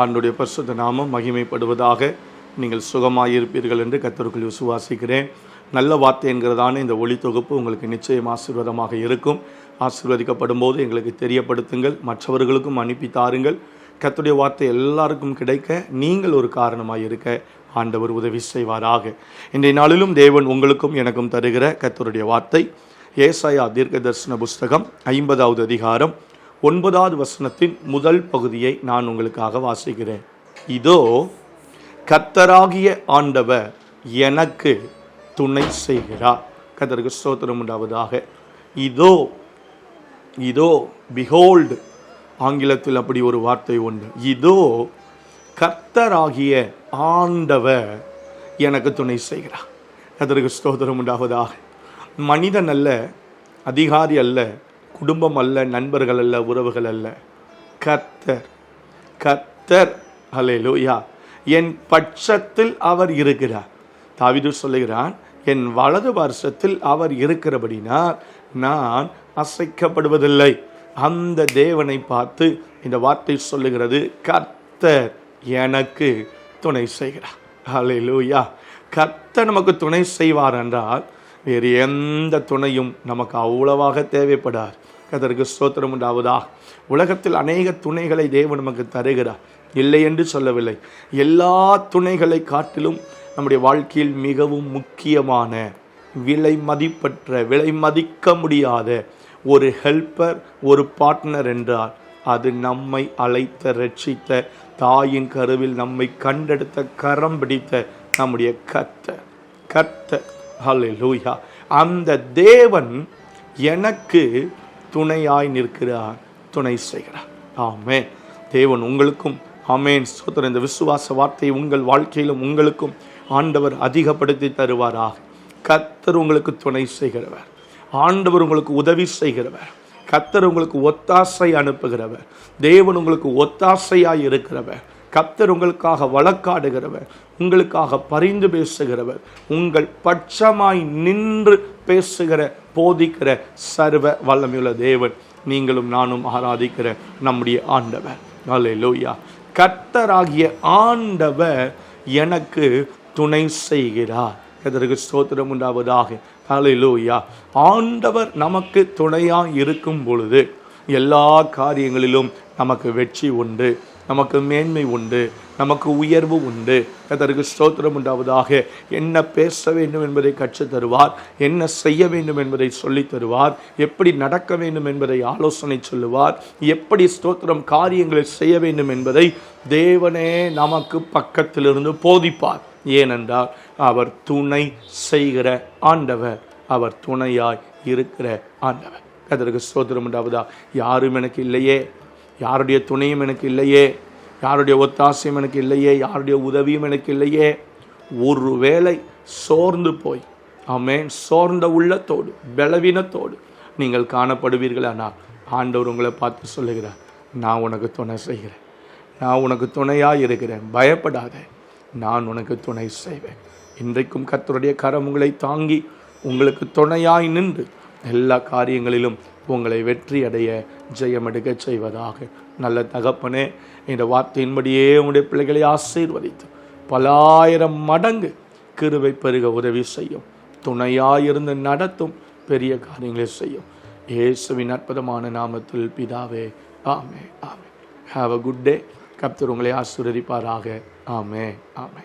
ஆண்டுடைய பரிசுத்த நாமம் மகிமைப்படுவதாக நீங்கள் சுகமாயிருப்பீர்கள் என்று கத்தருக்குள் விசுவாசிக்கிறேன். நல்ல வார்த்தை என்கிறதான இந்த ஒளி தொகுப்பு உங்களுக்கு நிச்சயம் ஆசீர்வாதமாக இருக்கும். ஆசீர்வதிக்கப்படும் போது எங்களுக்கு தெரியப்படுத்துங்கள் மற்றவர்களுக்கும் அனுப்பி தாருங்கள். கத்துடைய வார்த்தை எல்லாருக்கும் கிடைக்க நீங்கள் ஒரு காரணமாக இருக்க ஆண்டவர் உதவி செய்வாராக. இன்றைய நாளிலும் தேவன் உங்களுக்கும் எனக்கும் தருகிற கத்தருடைய வார்த்தை ஏசாயா தீர்க்க தரிசன புஸ்தகம் ஐம்பதாவது அதிகாரம் ஒன்பதாவது வசனத்தின் முதல் பகுதியை நான் உங்களுக்காக வாசிக்கிறேன். இதோ கர்த்தராகிய ஆண்டவர் எனக்கு துணை செய்கிறார். கத்தருக்கு ஸ்தோத்திரம் உண்டாவதாக. இதோ இதோ பிஹோல்டு ஆங்கிலத்தில் அப்படி ஒரு வார்த்தை உண்டு. இதோ கர்த்தராகிய ஆண்டவர் எனக்கு துணை செய்கிறார். கர்த்தருக்கு ஸ்தோத்திரம் உண்டாவதாக. மனிதன் அல்ல அதிகாரி அல்ல குடும்பம் அல்ல நண்பர்கள் அல்ல உறவுகள் அல்ல. கர்த்தர் கத்தர் அலையலோயா என் பட்சத்தில் அவர் இருக்கிறார். தாவீது சொல்லுகிறான் என் வலது வருஷத்தில் அவர் இருக்கிறபடினால் நான் அசைக்கப்படுவதில்லை. அந்த தேவனை பார்த்து இந்த வார்த்தை சொல்லுகிறது கர்த்தர் எனக்கு துணை செய்கிறார். ஹalleluya கர்த்தர் நமக்கு துணை செய்வார் என்றால் வேறு எந்த துணையும் நமக்கு அவ்வளவாக தேவைப்படார் கதற்கு ஸ்தோத்திரம் உண்டாவதா உலகத்தில் அநேக துணைகளை தேவன் நமக்கு தருகிறார். இல்லை என்று சொல்லவில்லை. எல்லா துணைகளை காட்டிலும் நம்முடைய வாழ்க்கையில் மிகவும் முக்கியமான விலை மதிப்பற்ற விலை மதிக்க முடியாத ஒரு ஹெல்ப்பர் ஒரு பார்ட்னர் என்றால் அது நம்மை அழைத்த ரட்சித்த தாயின் கருவில் நம்மை கண்டெடுத்த கரம் பிடித்த நம்முடைய கர்த்தர். ஹலே லூயா அந்த தேவன் எனக்கு துணையாய் நிற்கிறார். துணை செய்கிறார். ஆமே தேவன் உங்களுக்கும் ஆமேன். ஸ்தோத்திரம். இந்த விசுவாச வார்த்தையை உங்கள் வாழ்க்கையிலும் உங்களுக்கும் ஆண்டவர் அதிகப்படுத்தி தருவாராக. கத்தர் உங்களுக்கு துணை செய்கிறவர். ஆண்டவர் உங்களுக்கு உதவி செய்கிறவர். கத்தர் உங்களுக்கு ஒத்தாசை அனுப்புகிறவர். தேவன் உங்களுக்கு ஒத்தாசையாக இருக்கிறவர். கத்தர் உங்களுக்காக வழக்காடுகிறவர் உங்களுக்காக பரிந்து பேசுகிறவர் உங்கள் பட்சமாய் நின்று பேசுகிற போதிக்கிற சர்வ வல்லமையுள்ள தேவன். நீங்களும் நானும் ஆராதிக்கிற நம்முடைய ஆண்டவர். அல்லேலூயா கர்த்தராகிய ஆண்டவர் எனக்கு துணை செய்கிறார். எதற்கு ஸ்தோத்திரம் உண்டாவதாக. ஹalleluya ஆண்டவர் நமக்கு துணையாக இருக்கும் பொழுது எல்லா காரியங்களிலும் நமக்கு வெற்றி உண்டு. நமக்கு மேன்மை உண்டு நமக்கு உயர்வு உண்டு. அதற்கு ஸ்தோத்திரம் உண்டாவதாக. என்ன பேச வேண்டும் என்பதை கற்றுத் தருவார். என்ன செய்ய வேண்டும் என்பதை சொல்லித் தருவார். எப்படி நடக்க வேண்டும் என்பதை ஆலோசனை சொல்லுவார். எப்படி ஸ்தோத்திரம் காரியங்களை செய்ய வேண்டும் என்பதை தேவனே நமக்கு பக்கத்திலிருந்து போதிப்பார். ஏனென்றால் அவர் துணை செய்கிற ஆண்டவர் அவர் துணையாய் இருக்கிற ஆண்டவர். அதற்கு ஸ்தோத்திரம் உண்டாவதா? யாரும் எனக்கு இல்லையே. யாருடைய துணையும் எனக்கு இல்லையே? யாருடைய ஒத்தாசையும் எனக்கு இல்லையே? யாருடைய உதவியும் எனக்கு இல்லையே? ஒரு வேளை சோர்ந்து போய் ஆமென் சோர்ந்த உள்ளத்தோடு பலவீனத்தோடு நீங்கள் காணப்படுவீர்கள் ஆனால் ஆண்டவர் உங்களை பார்த்து சொல்லுகிறார் நான் உனக்கு துணை செய்கிறேன். நான் உனக்கு துணையாக இருக்கிறேன். பயப்படாத நான் உனக்கு துணை செய்வேன். இன்றைக்கும் கத்தருடைய கரம் உங்களை தாங்கி உங்களுக்கு துணையாய் நின்று எல்லா காரியங்களிலும் உங்களை வெற்றி அடைய ஜெயம் செய்வதாக. நல்ல தகப்பனே இந்த வார்த்தையின்படியே உங்களுடைய பிள்ளைகளை ஆசீர்வதித்து பலாயிரம் மடங்கு கிருவை பெருக உதவி செய்யும். துணையாயிருந்து நடத்தும் பெரிய காரியங்களை செய்யும். இயேசுவின் அற்புதமான நாமத்தில் பிதாவே ஆமே ஆமே ஹாவ் அ குட் டே கப்தர் உங்களை ஆசீர்வதிப்பாராக. ஆமே ஆமே